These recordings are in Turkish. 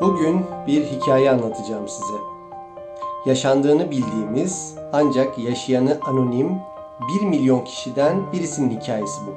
Bugün bir hikaye anlatacağım size. Yaşandığını bildiğimiz ancak yaşayanı anonim 1 milyon kişiden birisinin hikayesi bu.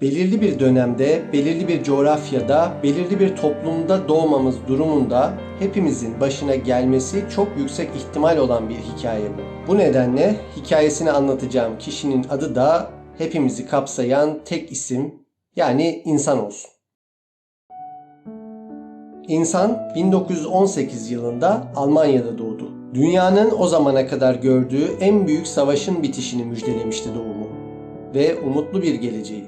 Belirli bir dönemde, belirli bir coğrafyada, belirli bir toplumda doğmamız durumunda hepimizin başına gelmesi çok yüksek ihtimal olan bir hikaye bu. Bu nedenle hikayesini anlatacağım kişinin adı da hepimizi kapsayan tek isim yani insan olsun. İnsan 1918 yılında Almanya'da doğdu. Dünyanın o zamana kadar gördüğü en büyük savaşın bitişini müjdelemişti doğumu ve umutlu bir geleceği.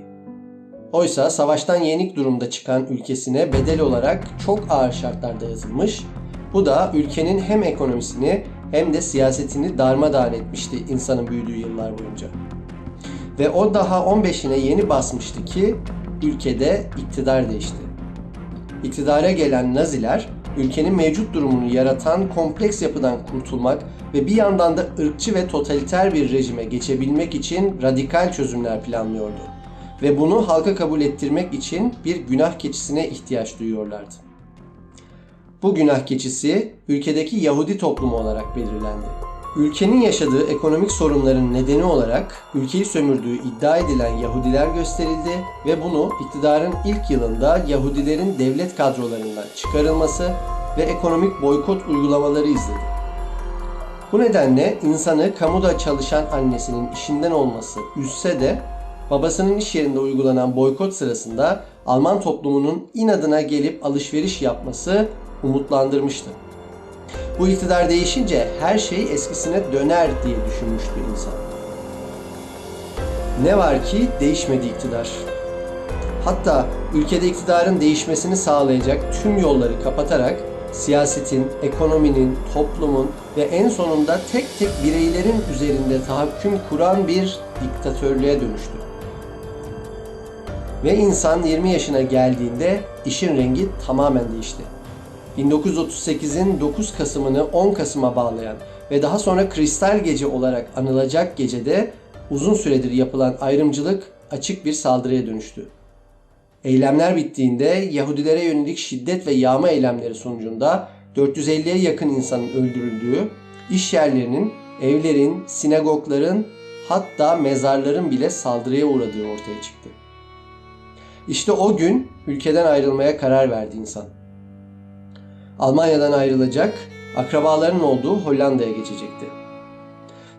Oysa savaştan yenik durumda çıkan ülkesine bedel olarak çok ağır şartlarda yazılmış. Bu da ülkenin hem ekonomisini hem de siyasetini darmadağın etmişti insanın büyüdüğü yıllar boyunca. Ve o daha 15'ine yeni basmıştı ki ülkede iktidar değişti. İktidara gelen Naziler ülkenin mevcut durumunu yaratan kompleks yapıdan kurtulmak ve bir yandan da ırkçı ve totaliter bir rejime geçebilmek için radikal çözümler planlıyordu. Ve bunu halka kabul ettirmek için bir günah keçisine ihtiyaç duyuyorlardı. Bu günah keçisi ülkedeki Yahudi toplumu olarak belirlendi. Ülkenin yaşadığı ekonomik sorunların nedeni olarak ülkeyi sömürdüğü iddia edilen Yahudiler gösterildi ve bunu iktidarın ilk yılında Yahudilerin devlet kadrolarından çıkarılması ve ekonomik boykot uygulamaları izledi. Bu nedenle insanı kamuda çalışan annesinin işinden olması üzse de babasının iş yerinde uygulanan boykot sırasında Alman toplumunun inadına gelip alışveriş yapması umutlandırmıştı. Bu iktidar değişince her şey eskisine döner diye düşünmüştü insan. Ne var ki değişmedi iktidar. Hatta ülkede iktidarın değişmesini sağlayacak tüm yolları kapatarak siyasetin, ekonominin, toplumun ve en sonunda tek tek bireylerin üzerinde tahakküm kuran bir diktatörlüğe dönüştü. Ve insan 20 yaşına geldiğinde işin rengi tamamen değişti. 1938'in 9 Kasım'ını 10 Kasım'a bağlayan ve daha sonra Kristal Gece olarak anılacak gecede uzun süredir yapılan ayrımcılık açık bir saldırıya dönüştü. Eylemler bittiğinde Yahudilere yönelik şiddet ve yağma eylemleri sonucunda 450'ye yakın insanın öldürüldüğü, iş yerlerinin, evlerin, sinagogların hatta mezarların bile saldırıya uğradığı ortaya çıktı. İşte o gün ülkeden ayrılmaya karar verdi insan. Almanya'dan ayrılacak, akrabaların olduğu Hollanda'ya geçecekti.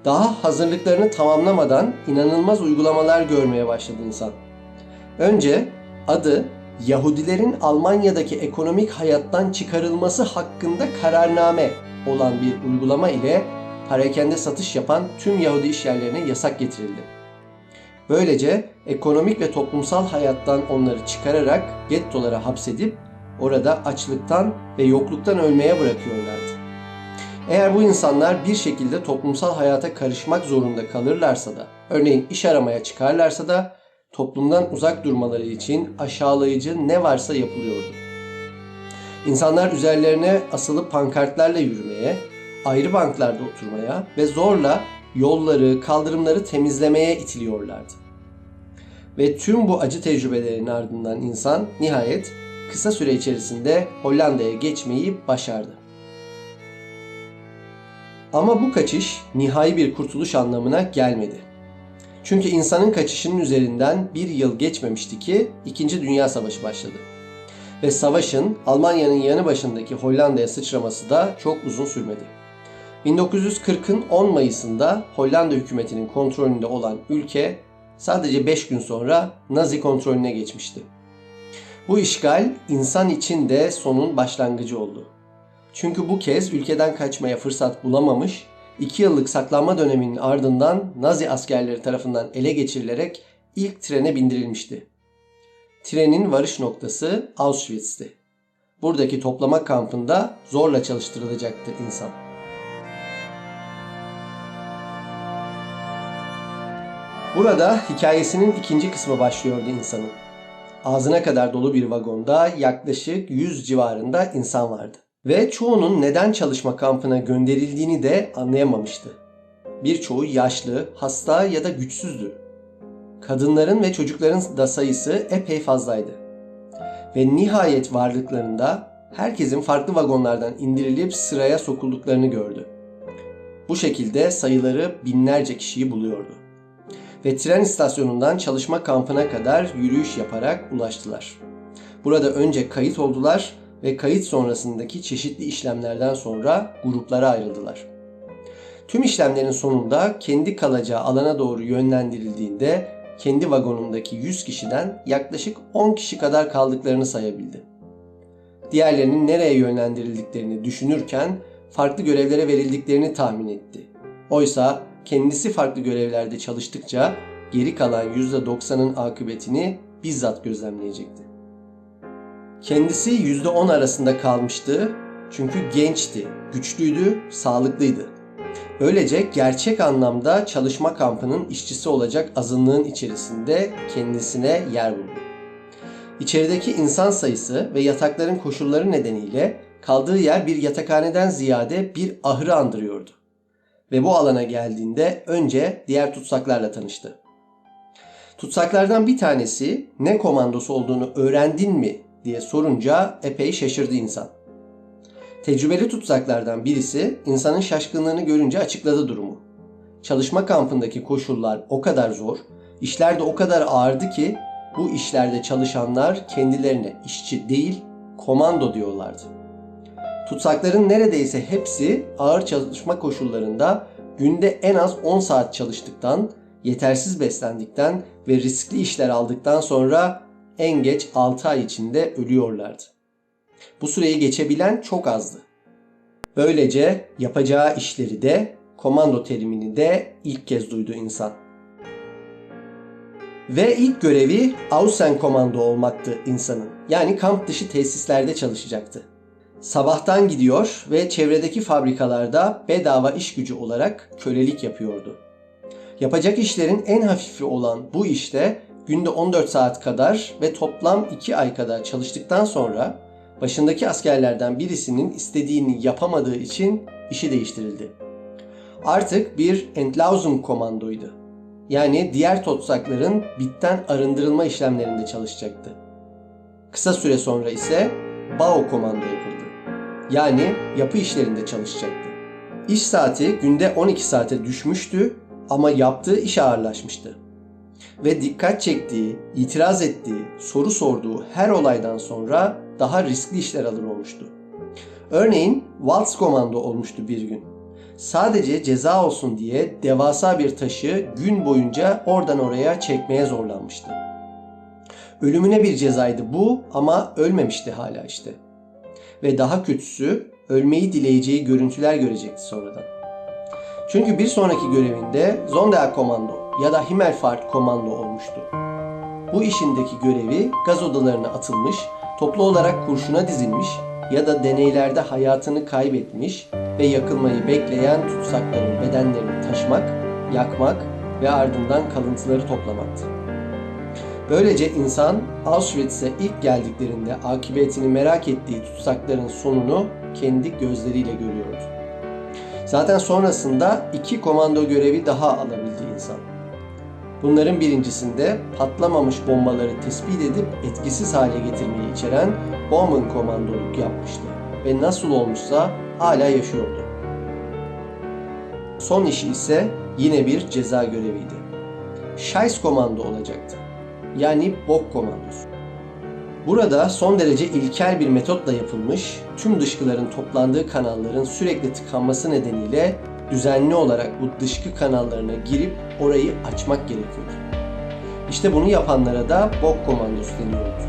Daha hazırlıklarını tamamlamadan inanılmaz uygulamalar görmeye başladı insan. Önce adı Yahudilerin Almanya'daki ekonomik hayattan çıkarılması hakkında kararname olan bir uygulama ile parakende satış yapan tüm Yahudi işyerlerine yasak getirildi. Böylece ekonomik ve toplumsal hayattan onları çıkararak gettolara hapsedip orada açlıktan ve yokluktan ölmeye bırakıyorlardı. Eğer bu insanlar bir şekilde toplumsal hayata karışmak zorunda kalırlarsa da, örneğin iş aramaya çıkarlarsa da toplumdan uzak durmaları için aşağılayıcı ne varsa yapılıyordu. İnsanlar üzerlerine asılı pankartlarla yürümeye, ayrı banklarda oturmaya ve zorla yolları, kaldırımları temizlemeye itiliyorlardı. Ve tüm bu acı tecrübelerin ardından insan nihayet kısa süre içerisinde Hollanda'ya geçmeyi başardı. Ama bu kaçış nihai bir kurtuluş anlamına gelmedi. Çünkü insanın kaçışının üzerinden bir yıl geçmemişti ki İkinci Dünya Savaşı başladı. Ve savaşın Almanya'nın yanı başındaki Hollanda'ya sıçraması da çok uzun sürmedi. 1940'ın 10 Mayıs'ında Hollanda hükümetinin kontrolünde olan ülke sadece 5 gün sonra Nazi kontrolüne geçmişti. Bu işgal insan için de sonun başlangıcı oldu. Çünkü bu kez ülkeden kaçmaya fırsat bulamamış, 2 yıllık saklanma döneminin ardından Nazi askerleri tarafından ele geçirilerek ilk trene bindirilmişti. Trenin varış noktası Auschwitz'ti. Buradaki toplama kampında zorla çalıştırılacaktı insan. Burada hikayesinin ikinci kısmı başlıyordu insanın. Ağzına kadar dolu bir vagonda yaklaşık 100 civarında insan vardı. Ve çoğunun neden çalışma kampına gönderildiğini de anlayamamıştı. Birçoğu yaşlı, hasta ya da güçsüzdü. Kadınların ve çocukların da sayısı epey fazlaydı. ve nihayet varlıklarında herkesin farklı vagonlardan indirilip sıraya sokulduklarını gördü. Bu şekilde sayıları binlerce kişiyi buluyordu. Ve tren istasyonundan çalışma kampına kadar yürüyüş yaparak ulaştılar. Burada önce kayıt oldular ve kayıt sonrasındaki çeşitli işlemlerden sonra gruplara ayrıldılar. Tüm işlemlerin sonunda kendi kalacağı alana doğru yönlendirildiğinde kendi vagonundaki 100 kişiden yaklaşık 10 kişi kadar kaldıklarını sayabildi. Diğerlerinin nereye yönlendirildiklerini düşünürken farklı görevlere verildiklerini tahmin etti. Oysa kendisi farklı görevlerde çalıştıkça geri kalan %90'ın akıbetini bizzat gözlemleyecekti. Kendisi %10 arasında kalmıştı çünkü gençti, güçlüydü, sağlıklıydı. Böylece gerçek anlamda çalışma kampının işçisi olacak azınlığın içerisinde kendisine yer buldu. İçerideki insan sayısı ve yatakların koşulları nedeniyle kaldığı yer bir yatakhaneden ziyade bir ahırı andırıyordu. Ve bu alana geldiğinde önce diğer tutsaklarla tanıştı. Tutsaklardan bir tanesi ne komandosu olduğunu öğrendin mi diye sorunca epey şaşırdı insan. Tecrübeli tutsaklardan birisi insanın şaşkınlığını görünce açıkladı durumu. Çalışma kampındaki koşullar o kadar zor, işler de o kadar ağırdı ki bu işlerde çalışanlar kendilerine işçi değil, komando diyorlardı. Tutsakların neredeyse hepsi ağır çalışma koşullarında günde en az 10 saat çalıştıktan, yetersiz beslendikten ve riskli işler aldıktan sonra en geç 6 ay içinde ölüyorlardı. Bu süreyi geçebilen çok azdı. Böylece yapacağı işleri de komando terimini de ilk kez duydu insan. Ve ilk görevi Außen komando olmaktı insanın. Yani kamp dışı tesislerde çalışacaktı. Sabahtan gidiyor ve çevredeki fabrikalarda bedava iş gücü olarak kölelik yapıyordu. Yapacak işlerin en hafifi olan bu işte günde 14 saat kadar ve toplam 2 ay kadar çalıştıktan sonra başındaki askerlerden birisinin istediğini yapamadığı için işi değiştirildi. Artık bir Endlausung komandoydu. Yani diğer totsakların bitten arındırılma işlemlerinde çalışacaktı. Kısa süre sonra ise Bao komando yapıldı. Yani yapı işlerinde çalışacaktı. İş saati günde 12 saate düşmüştü ama yaptığı iş ağırlaşmıştı. Ve dikkat çektiği, itiraz ettiği, soru sorduğu her olaydan sonra daha riskli işler alır olmuştu. Örneğin Waltz komando olmuştu bir gün. Sadece ceza olsun diye devasa bir taşı gün boyunca oradan oraya çekmeye zorlanmıştı. Ölümüne bir cezaydı bu ama ölmemişti hala işte. Ve daha kötüsü ölmeyi dileyeceği görüntüler görecekti sonradan. Çünkü bir sonraki görevinde Zondel komando ya da Himmelfahrt komando olmuştu. Bu işindeki görevi gaz odalarına atılmış, toplu olarak kurşuna dizilmiş ya da deneylerde hayatını kaybetmiş ve yakılmayı bekleyen tutsakların bedenlerini taşımak, yakmak ve ardından kalıntıları toplamaktı. Böylece insan Auschwitz'e ilk geldiklerinde akıbetini merak ettiği tutsakların sonunu kendi gözleriyle görüyordu. Zaten sonrasında iki komando görevi daha alabildi insan. Bunların birincisinde patlamamış bombaları tespit edip etkisiz hale getirmeyi içeren Bomben komandoluk yapmıştı ve nasıl olmuşsa hala yaşıyordu. Son işi ise yine bir ceza göreviydi. Scheiß komando olacaktı. Yani bok komandosu. Burada son derece ilkel bir metotla yapılmış, tüm dışkıların toplandığı kanalların sürekli tıkanması nedeniyle düzenli olarak bu dışkı kanallarına girip orayı açmak gerekiyordu. İşte bunu yapanlara da bok komandosu deniyordu.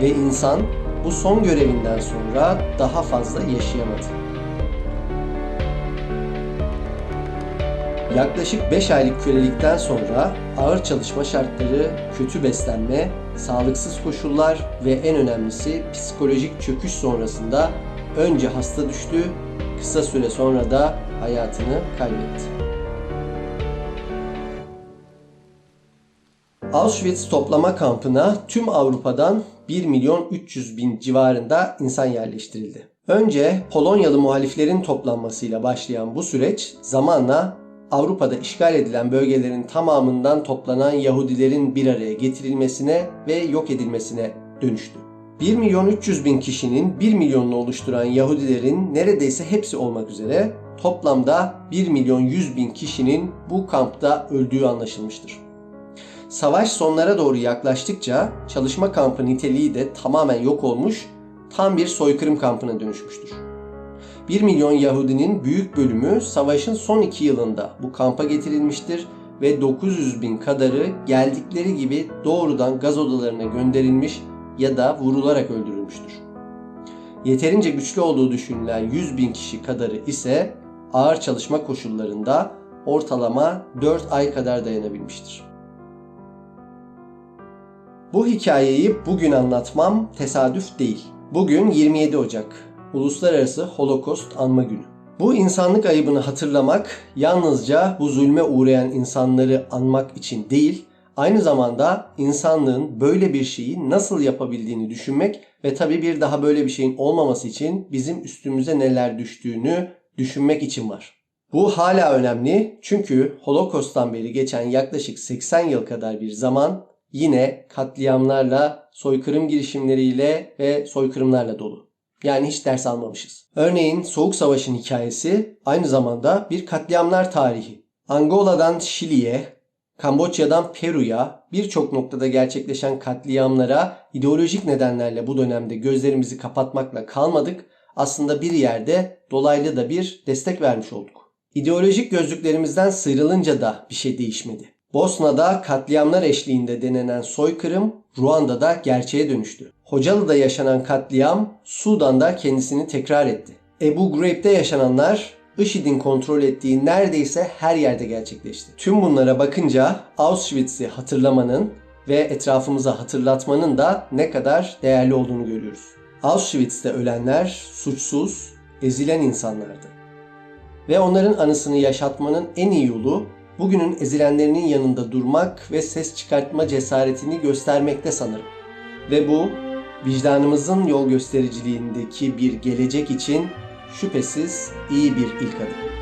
Ve insan bu son görevinden sonra daha fazla yaşayamadı. Yaklaşık 5 aylık kölelikten sonra ağır çalışma şartları, kötü beslenme, sağlıksız koşullar ve en önemlisi psikolojik çöküş sonrasında önce hasta düştü, kısa süre sonra da hayatını kaybetti. Auschwitz toplama kampına tüm Avrupa'dan 1 milyon 300 bin civarında insan yerleştirildi. Önce Polonyalı muhaliflerin toplanmasıyla başlayan bu süreç zamanla Avrupa'da işgal edilen bölgelerin tamamından toplanan Yahudilerin bir araya getirilmesine ve yok edilmesine dönüştü. 1 milyon 300 bin kişinin 1 milyonunu oluşturan Yahudilerin neredeyse hepsi olmak üzere toplamda 1 milyon 100 bin kişinin bu kampta öldüğü anlaşılmıştır. Savaş sonlara doğru yaklaştıkça çalışma kampı niteliği de tamamen yok olmuş, tam bir soykırım kampına dönüşmüştür. 1 milyon Yahudinin büyük bölümü savaşın son iki yılında bu kampa getirilmiştir ve 900 bin kadarı geldikleri gibi doğrudan gaz odalarına gönderilmiş ya da vurularak öldürülmüştür. Yeterince güçlü olduğu düşünülen 100 bin kişi kadarı ise ağır çalışma koşullarında ortalama 4 ay kadar dayanabilmiştir. Bu hikayeyi bugün anlatmam tesadüf değil. Bugün 27 Ocak, Uluslararası Holocaust Anma Günü. Bu insanlık ayıbını hatırlamak yalnızca bu zulme uğrayan insanları anmak için değil, aynı zamanda insanlığın böyle bir şeyi nasıl yapabildiğini düşünmek ve tabii bir daha böyle bir şeyin olmaması için bizim üstümüze neler düştüğünü düşünmek için var. Bu hala önemli çünkü Holocaust'tan beri geçen yaklaşık 80 yıl kadar bir zaman yine katliamlarla, soykırım girişimleriyle ve soykırımlarla dolu. Yani hiç ders almamışız. Örneğin Soğuk Savaş'ın hikayesi aynı zamanda bir katliamlar tarihi. Angola'dan Şili'ye, Kamboçya'dan Peru'ya birçok noktada gerçekleşen katliamlara ideolojik nedenlerle bu dönemde gözlerimizi kapatmakla kalmadık. Aslında bir yerde dolaylı da bir destek vermiş olduk. İdeolojik gözlüklerimizden sıyrılınca da bir şey değişmedi. Bosna'da katliamlar eşliğinde denenen soykırım Ruanda'da gerçeğe dönüştü. Hocalı'da yaşanan katliam Sudan'da kendisini tekrar etti. Ebu Ghraib'de yaşananlar IŞİD'in kontrol ettiği neredeyse her yerde gerçekleşti. Tüm bunlara bakınca Auschwitz'i hatırlamanın ve etrafımıza hatırlatmanın da ne kadar değerli olduğunu görüyoruz. Auschwitz'te ölenler suçsuz, ezilen insanlardı. Ve onların anısını yaşatmanın en iyi yolu bugünün ezilenlerinin yanında durmak ve ses çıkartma cesaretini göstermekte sanırım. Ve bu vicdanımızın yol göstericiliğindeki bir gelecek için şüphesiz iyi bir ilk adım.